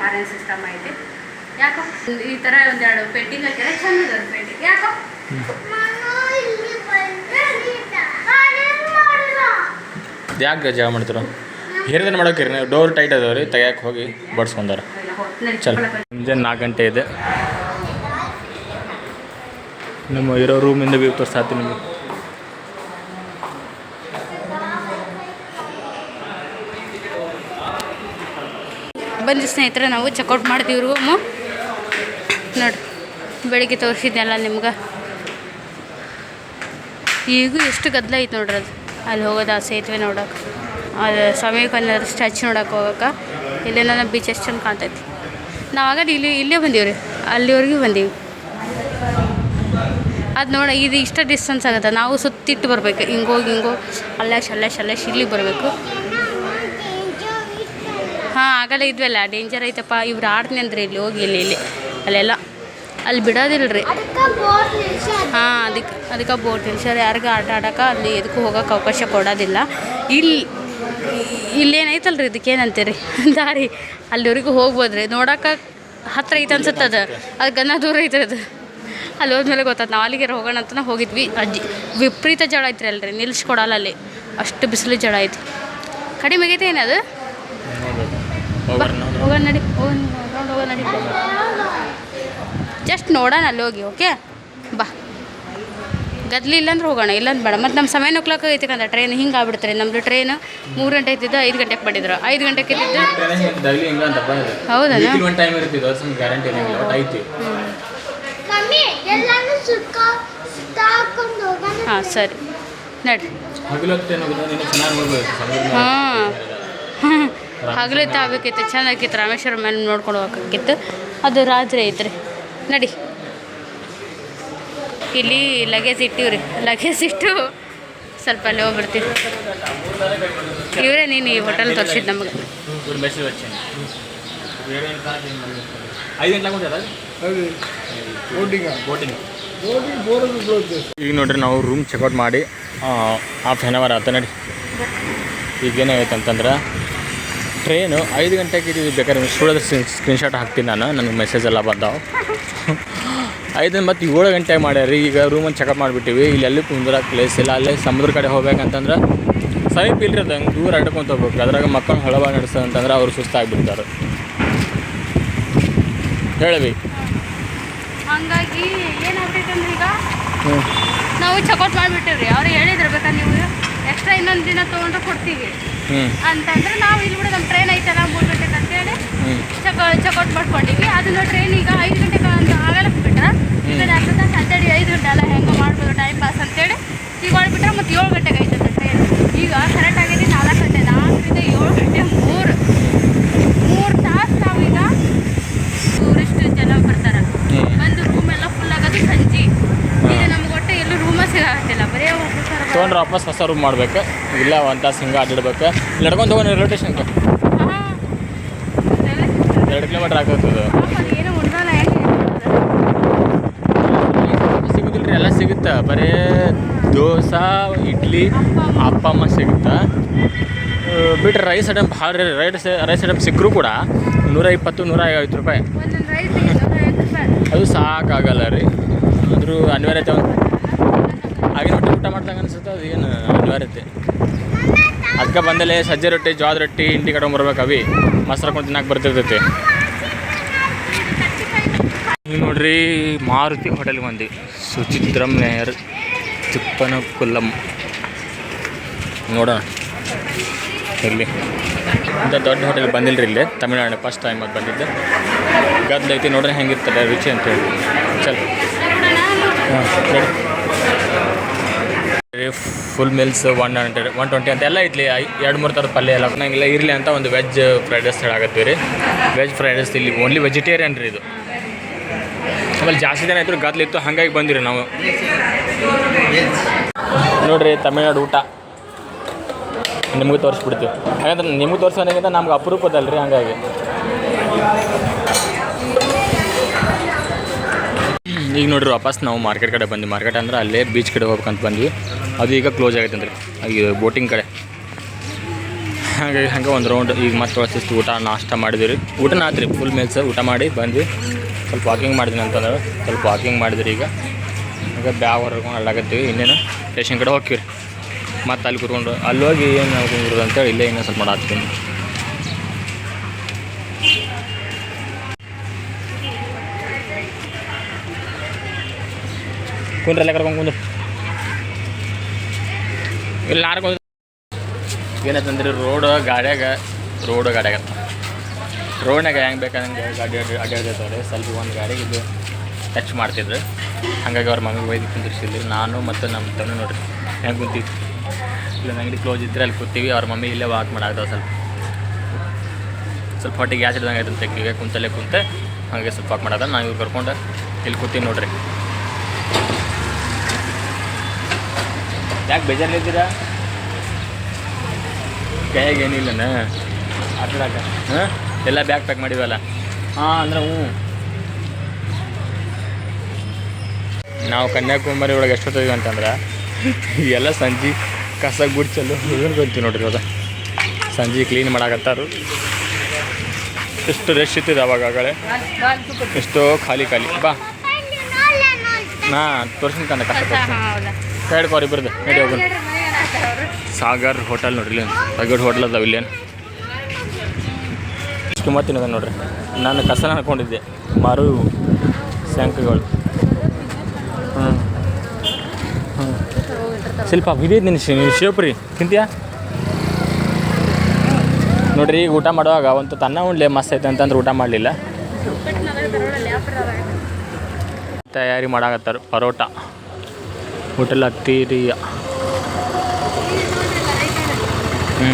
ಫಾರಿನ್ ಸಿಸ್ಟಮ್ ಐತೆ. ಯಾಕೋ? ಈ ಥರ ಒಂದೆರಡು ಪೇಂಟಿಂಗ್ ಹಾಕಿದ್ರೆ ಚಂದ ಅದ ಪೆಂಟಿಂಗ್ ಯಾಕೋ? ಯಾಕೆ ಜಾಗ ಮಾಡ್ತೀರ? ಹಿರಿದನ್ ಮಾಡೋಕೆ ಡೋರ್ ಟೈಟ್ ಅದಾವ ರೀ ತೆಗಿಯಕ್ಕೆ ಹೋಗಿ ಬಡ್ಸ್ಕೊಂಡಾರ ಚಲ. ಮುಂಜಾನೆ ನಾಲ್ಕು ಗಂಟೆ ಇದೆ. ನಮ್ಮ ಇರೋ ರೂಮಿಂದ ವ್ಯೂ ತೋರಿಸ್ತಾ ನಿಮಗೆ. ಬಂದು ಸ್ನೇಹಿತರೆ, ನಾವು ಚೆಕ್ಔಟ್ ಮಾಡ್ತೀವಿ ರೂಮು ನೋಡಿ, ಬೆಳಿಗ್ಗೆ ತೋರಿಸಿದ್ನಲ್ಲ ನಿಮ್ಗೆ? ಈಗೂ ಎಷ್ಟು ಗದ್ದಲ ಐತೆ ನೋಡ್ರಿ ಅದು. ಅಲ್ಲಿ ಹೋಗೋದು ಆ ಸೇತುವೆ ನೋಡೋಕೆ ಅದು ಸ್ವಾಮಿ ಕನ್ನಡ ಸ್ಟ್ಯಾಚು ನೋಡೋಕೆ ಹೋಗೋಕೆ ಇಲ್ಲೇನ ಬೀಚ್ ಎಷ್ಟು ಚಂದ ಕಾಣ್ತೈತಿ. ನಾವು ಆಗ ಇಲ್ಲಿ, ಇಲ್ಲೇ ಬಂದೀವಿ ರೀ ಅಲ್ಲಿವರೆಗೂ ಬಂದೀವಿ. ಅದು ನೋಡ, ಇದು ಇಷ್ಟ ಡಿಸ್ಟೆನ್ಸ್ ಆಗುತ್ತೆ. ನಾವು ಸುತ್ತಿಟ್ಟು ಬರ್ಬೇಕು ಹಿಂಗೋಗಿ ಹಿಂಗೋ ಅಲ್ಲೇ ಅಲ್ಲಾಶ್ ಅಲ್ಲಾಶ್, ಇಲ್ಲಿಗೆ ಬರಬೇಕು. ಹಾಂ ಆಗಲ್ಲ ಇದ್ವಲ್ಲ. ಡೇಂಜರ್ ಐತಪ್ಪ. ಇವ್ರು ಆಡ್ತೀನಿ ಅಂದ್ರೆ ಇಲ್ಲಿ ಹೋಗಿ, ಇಲ್ಲಿ ಇಲ್ಲಿ. ಅಲ್ಲೆಲ್ಲ. ಅಲ್ಲಿ ಬಿಡೋದಿಲ್ಲ ರೀ ಹಾಂ, ಅದಕ್ಕೆ ಅದಕ್ಕೆ ಬೋಟ್ ನಿಲ್ಸ್ಯಾರ ಯಾರಿಗೂ ಆಟ ಆಡೋಕೆ ಅಲ್ಲಿ ಎದಕ್ಕೂ ಹೋಗೋಕೆ ಅವಕಾಶ ಕೊಡೋದಿಲ್ಲ. ಇಲ್ಲಿ ಇಲ್ಲೇನೈತಲ್ಲ ರೀ ಇದಕ್ಕೇನಂತೀರಿ? (laughs) ದಾರಿ. ಅಲ್ಲಿವರೆಗೂ ಹೋಗ್ಬೋದು ರೀ ನೋಡೋಕೆ ಹತ್ರ ಐತೆ ಅನ್ಸುತ್ತೆ ಅದು. ಅದು ಗನ್ನ ದೂರ ಐತೆ ಅದು. ಅಲ್ಲಿ ಹೋದ್ಮೇಲೆ ಗೊತ್ತಾಯ್ತು. ನಾವು ಅಲ್ಲಿಗೆ ಹೋಗೋಣ ಅಂತ ಹೋಗಿದ್ವಿ. ಅಜ್ಜಿ, ವಿಪರೀತ ಜಳ ಐತ್ರಿ ಅಲ್ರಿ. ನಿಲ್ಲಿಸ್ಕೊಡಲ್ಲ ಅಲ್ಲಿ. ಅಷ್ಟು ಬಿಸಿಲು ಜಳ ಐತಿ ಕಡಿಮೆ ಆಗೈತೆ ಏನದು ಹೋಗೋಣ ನಡಿ ಹೋಗೋಣ ರೌಂಡ್ ಹೋಗೋಣ ನಡಿ. ಜಸ್ಟ್ ನೋಡೋಣ ಅಲ್ಲಿ ಹೋಗಿ ಓಕೆ ಬಾ. ಗದ್ಲಿ ಇಲ್ಲಾಂದ್ರೆ ಹೋಗೋಣ ಇಲ್ಲಾಂದ್ರೆ ಬೇಡ. ಮತ್ತು ನಮ್ಮ ಸೆವೆನ್ ಓ ಕ್ಲಾಕ್ ಐತೆ ಕಂದ ಟ್ರೈನ್ ಹಿಂಗೆ ಆಗ್ಬಿಡ್ತಾರೆ ನಮ್ಮದು ಟ್ರೈನ್ ಮೂರು ಗಂಟೆ ಇದ್ದಿದ್ದು ಐದು ಗಂಟೆಗೆ ಮಾಡಿದ್ರು ಐದು ಗಂಟೆಗೆ ಹೌದಾ? ಹಾಂ ಸರಿ. ನಡ್ರಿ ಹಗಲೊತ್ತು ಹಗಲು ತಾಬೇಕಿತ್ತು ಚೆನ್ನಾಗಿತ್ತು. ಆಕಿತ್ತು ರಾಮೇಶ್ವರ ಮೇಲೆ ನೋಡ್ಕೊಂಡು ಅದು ರಾತ್ರಿ ಐತ್ರಿ. ನಡಿ. ಇಲ್ಲಿ ಲಗೇಜ್ ಇಟ್ಟಿವ್ರಿ. ಲಗೇಜ್ ಇಟ್ಟು ಸ್ವಲ್ಪ ಅಲ್ಲಿ ಹೋಗ್ಬಿಡ್ತೀವಿ. ಇವರೇ ನೀನು ಈ ಹೋಟೆಲ್ ತೋರಿಸಿದ್ದು ನಮಗೆ. ಈಗ ನೋಡ್ರಿ ನಾವು ರೂಮ್ ಚೆಕ್ಔಟ್ ಮಾಡಿ ಹಾಫ್ ಆನ್ ಅವರ್ ಆತ ನಡಿ. ಈಗೇನಾಗೈತೆ ಅಂತಂದ್ರೆ ಟ್ರೈನು ಐದು ಗಂಟೆಗೆ ಇದ್ದೀವಿ ಬೇಕಾದ್ರೆ. ಸ್ಟೂಡಿಯೋದ ಸ್ಕ್ರೀನ್ಶಾಟ್ ಹಾಕ್ತೀನಿ ನಾನು. ನನಗೆ ಮೆಸೇಜ್ ಎಲ್ಲ ಬಂದಾವ. ಐದು ಮತ್ತು ಏಳು ಗಂಟೆಗೆ ಮಾಡ್ಯಾರಿ ಈಗ ರೂಮನ್ನು ಚೆಕಪ್ ಮಾಡಿಬಿಟ್ಟಿವಿ. ಇಲ್ಲಿ ಎಲ್ಲಿ ಕುಂದ್ರಕ್ಕೆ ಪ್ಲೇಸ್ ಇಲ್ಲ. ಅಲ್ಲೇ ಸಮುದ್ರ ಕಡೆ ಹೋಗ್ಬೇಕಂತಂದ್ರೆ ಸಮೀಪ ಇಲ್ರಿ ಅದು. ಹಂಗೆ ದೂರ ಅಡ್ಕೊಂತ ಹೋಗ್ಬೇಕು. ಅದ್ರಾಗ ಮಕ್ಕಳು ಹಳವ ನಡೆಸೋದಂತಂದ್ರೆ ಅವ್ರು ಸುಸ್ತಾಗ್ಬಿಡ್ತಾರೆ. ಹೇಳವಿ ಹಂಗಾಗಿ ಅಂದ್ರೆ ಈಗ ಹ್ಞೂ ನಾವು ಚೆಕೌಟ್ ಮಾಡಿಬಿಟ್ಟಿವ್ರಿ. ಅವ್ರು ಹೇಳಿದ್ರು ಬೇಕಾ ನೀವು ಎಕ್ಸ್ಟ್ರಾ ಇನ್ನೊಂದು ದಿನ ತೊಗೊಂಡ್ರೆ ಕೊಡ್ತೀವಿ. ಅಂತಂದ್ರೆ ನಾವು ಇಲ್ಲಿ ಬಿಡೋದು ನಮ್ಮ ಟ್ರೈನ್ ಐತಲ್ಲ ಮೂರು ಗಂಟೆಗೆ ಅಂತೇಳಿ ಚೆಕ್ ಚೆಕೌಟ್ ಮಾಡ್ಕೊಂಡಿವಿ. ಅದನ್ನ ಟ್ರೈನ್ ಈಗ ಐದು ಗಂಟೆಗೆ ಒಂದು ಆಗಲ್ಲ ಬಿಟ್ರೆ ಈ ಕಡೆ ಆಗ್ತದೆ ಐದು ಗಂಟೆ ಅಲ್ಲ ಹೆಂಗೆ ಮಾಡ್ಬೋದು ಟೈಮ್ ಪಾಸ್ ಅಂತೇಳಿ ಈಗ ಮಾಡಿಬಿಟ್ರೆ ಮತ್ತೆ ಏಳು ಗಂಟೆಗೆ ಐತದ ಟ್ರೈನ್ ಈಗ ಕರೆಕ್ಟ್ ಆಗೈತಿ ನಾಲ್ಕು ಗಂಟೆ ನಾಲ್ಕರಿಂದ ಏಳು ಗಂಟೆ ಮೂರು. ಮೂರು ತಾಸು ನಾವೀಗ ಟೂರಿಸ್ಟ್ ಜನ ಬರ್ತಾರೆ. ಬಂದು ರೂಮ್ ಎಲ್ಲ ಫುಲ್ ಆಗೋದು ಸಂಜೆ. ಬರೀ ತೊಗೊಂಡ್ರೆ ವಾಪಸ್ ಹೊಸ ರೂಮ್ ಮಾಡ್ಬೇಕು. ಇಲ್ಲ ಒಂದು ತಾಸು ಹಿಂಗೆ ಅಡ್ಡಿಡ್ಬೇಕು ನಡ್ಕೊಂಡು ರೈಲ್ವೆ ಸ್ಟೇಷನ್ಗೆ ಎರಡು ಕಿಲೋಮೀಟ್ರ್ ಆಗ್ತದೆ ಸಿಗುದಿಲ್ಲ ರೀ ಎಲ್ಲ ಸಿಗುತ್ತೆ. ಬರೀ ದೋಸೆ ಇಡ್ಲಿ ಅಪ್ಪ ಅಮ್ಮ ಸಿಗುತ್ತೆ. ಬಿಟ್ರೆ ರೈಸ್ ಐಟಮ್ ಭಾಳ ರೈಸ್ ರೈಸ್ ಐಟಮ್ ಸಿಕ್ಕರೂ ಕೂಡ ನೂರ ಇಪ್ಪತ್ತು ನೂರ ಐವತ್ತು ರೂಪಾಯಿ. ಅದು ಸಾಕಾಗಲ್ಲ ರೀ. ಆದರೂ ಅನಿವಾರ್ಯತೆ ಒಂದು ಆಗಿನ ರೊಟ್ಟಿ ಊಟ ಮಾಡ್ದಂಗೆ ಅನ್ಸುತ್ತೆ, ಅದು ಏನು ಅನಿವಾರ್ಯತೆ. ಅದಕ್ಕೆ ಬಂದಲೇ ಸಜ್ಜೆ ರೊಟ್ಟಿ ಜ್ವಾದ ರೊಟ್ಟಿ ಇಂಟಿ ಕಟ್ಕೊಂಬರ್ಬೇಕು ಅವಿ. ಮೊಸರು ಹಾಕೊಂಡು ತಿನ್ನಕ್ಕೆ ಬರ್ತಿರ್ತೈತಿ. ಹಿಂಗೆ ನೋಡ್ರಿ ಮಾರುತಿ ಹೋಟೆಲ್ಗೆ ಬಂದು ಸುಚಿತ್ರಂ ಮೇಯರ್ ಚಿಪ್ಪನ ಕುಲ್ಲಂ ನೋಡೋಣ. ಇಲ್ಲಿ. ಇಂಥ ದೊಡ್ಡ ಹೋಟೆಲ್ ಬಂದಿಲ್ಲರಿ ಇಲ್ಲಿ. ತಮಿಳ್ನಾಡು ಫಸ್ಟ್ ಟೈಮ್ ಅದು ಬಂದಿದ್ದೆ. ಗದ್ದೈತಿ ಐತಿ ನೋಡ್ರಿ ಹೆಂಗಿರ್ತದೆ, ರುಚಿ ಅಂತೇಳಿ. ಚಲೋ. ಹಾಂ full meals one hundred one twenty ಅಂತ ಎಲ್ಲ ಐತ್ಲಿ ಎರಡು ಮೂರು ಥರದ ಪಲ್ಯ ಎಲ್ಲ. ನಂಗೆಲ್ಲ ಇರಲಿ ಅಂತ ಒಂದು ವೆಜ್ ಫ್ರೈಡ್ ರೈಸ್ ಹೇಳಾಗತ್ತೀವಿ ರೀ ವೆಜ್ ಫ್ರೈಡ್ ರೈಸ್ ಇಲ್ಲಿ ಓನ್ಲಿ ವೆಜಿಟೇರಿಯನ್ ರೀ ಇದು. ಆಮೇಲೆ ಜಾಸ್ತಿ ಜನ ಇದ್ರು ಗದ್ಲಿತ್ತು ಹಾಗಾಗಿ ಬಂದಿರಿ ನಾವು. ನೋಡ್ರಿ, ತಮಿಳ್ನಾಡು ಊಟ. ನಿಮಗೂ ತೋರಿಸ್ಬಿಡ್ತೀವಿ. ಹಾಗಂದ್ರೆ ನಿಮಗೆ ತೋರಿಸೋದಾಗಿಂತ ನಮ್ಗೆ ಅಪರೂಪದಲ್ರಿ, ಹಂಗಾಗಿ. ಈಗ ನೋಡಿರಿ ವಾಪಸ್ ನಾವು ಮಾರ್ಕೆಟ್ ಕಡೆ ಬಂದ್ವಿ. ಮಾರ್ಕೆಟ್ ಅಂದ್ರೆ ಅಲ್ಲೇ ಬೀಚ್ ಕಡೆ ಹೋಗ್ಬೇಕಂತ ಬಂದ್ವಿ. ಅದು ಈಗ ಕ್ಲೋಸ್ ಆಗೈತೆ ಅಂದ್ರೆ. ಈಗ ಬೋಟಿಂಗ್ ಕಡೆ. ಹಾಗಾಗಿ ಹಂಗೆ ಒಂದು ರೌಂಡ್ ಈಗ ಮತ್ತೆ ಒಳಸಿಸ್ತು ಊಟ, ನಾಷ್ಟ ಮಾಡಿದ್ವಿ ಊಟ ಆತ್ರಿ ಫುಲ್ ಮೇಲ್ಸ್ ಊಟ ಮಾಡಿ ಬಂದ್ವಿ. ಸ್ವಲ್ಪ ವಾಕಿಂಗ್ ಮಾಡಿದ್ವಿ ಅಂತಂದ್ರೆ ಸ್ವಲ್ಪ ವಾಕಿಂಗ್ ಮಾಡಿದ್ರಿ ಈಗ. ಈಗ ಬ್ಯಾಗ್ ಹೊರಗೊಂಡು ಅಲ್ಲಾಗತ್ತೀವಿ ಇನ್ನೇನು ಸ್ಟೇಷನ್ ಕಡೆ ಹೋಗ್ತೀವಿ ಮತ್ತೆ ಅಲ್ಲಿ ಕೂತ್ಕೊಂಡು, ಅಲ್ಲಿ ಹೋಗಿ ಏನು ಅಂತೇಳಿ ಇಲ್ಲೇ ಇನ್ನೂ ಸ್ವಲ್ಪ ಮಾಡಾಕ್ತೀನಿ ಕುಂದ್ರಲ್ಲ ಕರ್ಕೊಂಡು ಕುಂದ್ರು. ಇಲ್ಲಿ ಕುಂದ್ರೆ? ಏನಂತಂದ್ರೆ ರೋಡ್ ಗಾಡ್ಯಾಗ ರೋಡ್ ಗಾಡ್ಯಾಗ ರೋಡ್ನಾಗ ಹೆಂಗೆ ಬೇಕಂಗೆ ಗಾಡಿ ಅಡ್ಡ ಅಡ್ಡಾಡ್ತಿರ್ತಾರೆ ಸ್ವಲ್ಪ ಒಂದು ಗಾಡಿಗೆ ಇದು ಟಚ್ ಮಾಡ್ತಿದ್ರು. ಹಾಗಾಗಿ ಅವ್ರ ಮಮ್ಮಿಗೆ ಒಯ್ದು ಕುಂದಿರ್ಸಿದ್ರು ನಾನು ಮತ್ತು ನಮ್ಮ ತಮ್ಮ ನೋಡ್ರಿ. ಹೆಂಗೆ ಕುಂತೀವಿ? ಇಲ್ಲ, ಅಂಗಡಿ ಕ್ಲೋಸ್ ಇದ್ದರೆ ಅಲ್ಲಿ ಕೂತೀವಿ. ಅವ್ರ ಮಮ್ಮಿ ಇಲ್ಲೇ ವಾಕ್ ಮಾಡಾಕ್ತಾವ ಸ್ವಲ್ಪ. ಸ್ವಲ್ಪ ಹೊಟ್ಟೆ ಗ್ಯಾಸ್ ಹಿಡ್ದಂಗೆ ಆಯ್ತು ತೆಗಿಗೆ ಕುಂತಲ್ಲೇ ಕುಂತೆ, ಹಾಗೆ ಸ್ವಲ್ಪ ವಾಕ್ ಮಾಡೋದ ನಾವು ಇವ್ರು ಕರ್ಕೊಂಡು ಇಲ್ಲಿ ಕೂತೀವಿ ನೋಡ್ರಿ. ಯಾಕೆ ಬೇಜಾರಲ್ಲಿದ್ದೀರಾ ಕೈಯಾಗ ಏನಿಲ್ಲನ ಆಟಾಡಕ ಹಾಂ? ಎಲ್ಲ ಬ್ಯಾಗ್ ಪ್ಯಾಕ್ ಮಾಡಿವಲ್ಲ ಹಾಂ ಅಂದ್ರೆ ಹ್ಞೂ. ನಾವು ಕನ್ಯಾಕುಮಾರಿ ಒಳಗೆ ಎಷ್ಟೊತ್ತಿದ್ವಿ ಅಂತಂದ್ರೆ ಎಲ್ಲ ಸಂಜೆ ಕಸ ಗುಡ್ಸಲು ಹೋಗ್ತೀವಿ ನೋಡಿರಿ ಅದ ಸಂಜೆ ಕ್ಲೀನ್ ಮಾಡಾಕತ್ತಾರು. ಎಷ್ಟು ರಶ್ ಇತ್ತಿದೆ ಅವಾಗಲೇ ಎಷ್ಟೋ ಖಾಲಿ ಖಾಲಿ. ಬಾ. ನಾ ತೋರ್ಸಿನ ಕಂದ ಕಸ ತೋರ್ಸಿ ಹೌದಾ ಸೈಡ್ ಕಾರ್ ಇಬ್ಬರದು ನಡಿ ಹೋಗೋಣ. ಸಾಗರ್ ಹೋಟೆಲ್ ನೋಡ್ರಿ ಇಲ್ಲಿ. ಸಾಗರ್ ಹೋಟೆಲ್ ಅದಾವ ಇಲ್ಲೇನು ಇಷ್ಟು ಮತ್ತಿನ ನೋಡ್ರಿ. ನಾನು ಕಸ ಹಾಕೊಂಡಿದ್ದೆ ಮಾರು ಹ್ಞೂ ಹ್ಞೂ ಸ್ವಲ್ಪ ಬಿದ್ದೈತೆ ನಿನ್ನ ಶಿವಪುರಿ. ತಿಂತೀಯಾ? ನೋಡ್ರಿ ಈಗ ಊಟ ಮಾಡುವಾಗ ಒಂದು ತನ್ನ ಉಂಡ್ಲೆ ಮಸ್ತ್ ಐತೆ ಅಂತಂದ್ರೆ ಊಟ ಮಾಡಲಿಲ್ಲ. ತಯಾರಿ ಮಾಡಾಕತ್ತಾರ ಪರೋಟ. ಹೋಟೆಲ್ ಹತ್ತಿರಿಯ ಹ್ಞೂ